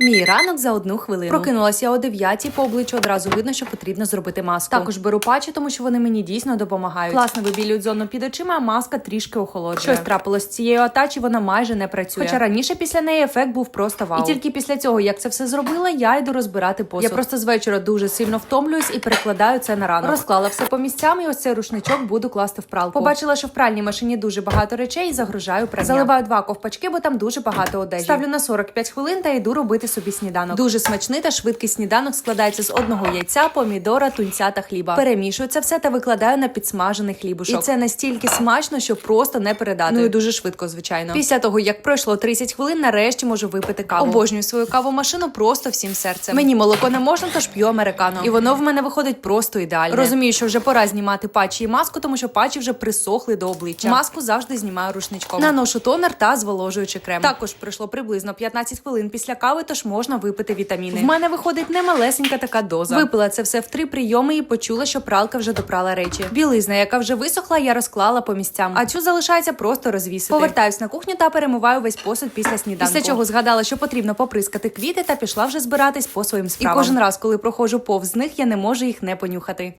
Мій ранок за одну хвилину. Прокинулася я о 9 по обличчю одразу видно, що потрібно зробити маску. Також беру патчі, тому що вони мені дійсно допомагають. Класно вибілюють зону під очима, а маска трішки охолоджує. Щось трапилось з цією атачі, вона майже не працює. Хоча раніше після неї ефект був просто вау. І тільки після цього, як це все зробила, я йду розбирати посуд. Я просто з вечора дуже сильно втомлююсь і перекладаю це на ранок. Розклала все по місцям, і ось цей рушничок буду класти в пралку. Побачила, що в пральній машині дуже багато речей і загружаю прання. Заливаю два ковпачки, бо там дуже багато одежі. Ставлю на 45 хвилин та йду робити собі сніданок. Дуже смачний та швидкий сніданок складається з одного яйця, помідора, тунця та хліба. Перемішую це все та викладаю на підсмажений хлібушок. І це настільки смачно, що просто не передати. Ну і дуже швидко, звичайно. Після того, як пройшло 30 хвилин, нарешті можу випити каву. Обожнюю свою кавомашину просто всім серцем. Мені молоко не можна, тож п'ю американо. І воно в мене виходить просто ідеально. Розумію, що вже пора знімати патчі і маску, тому що патчі вже присохли до обличчя. Маску завжди знімаю рушничком. Наношу тонер та зволожуючий крем. Також пройшло приблизно 15 хвилин після кави, тож можна випити вітаміни. В мене виходить немалесенька така доза. Випила це все в три прийоми і почула, що пралка вже допрала речі. Білизна, яка вже висохла, я розклала по місцям. А цю залишається просто розвісити. Повертаюсь на кухню та перемиваю весь посуд після сніданку. Після чого згадала, що потрібно поприскати квіти та пішла вже збиратись по своїм справам. І кожен раз, коли проходжу повз них, я не можу їх не понюхати.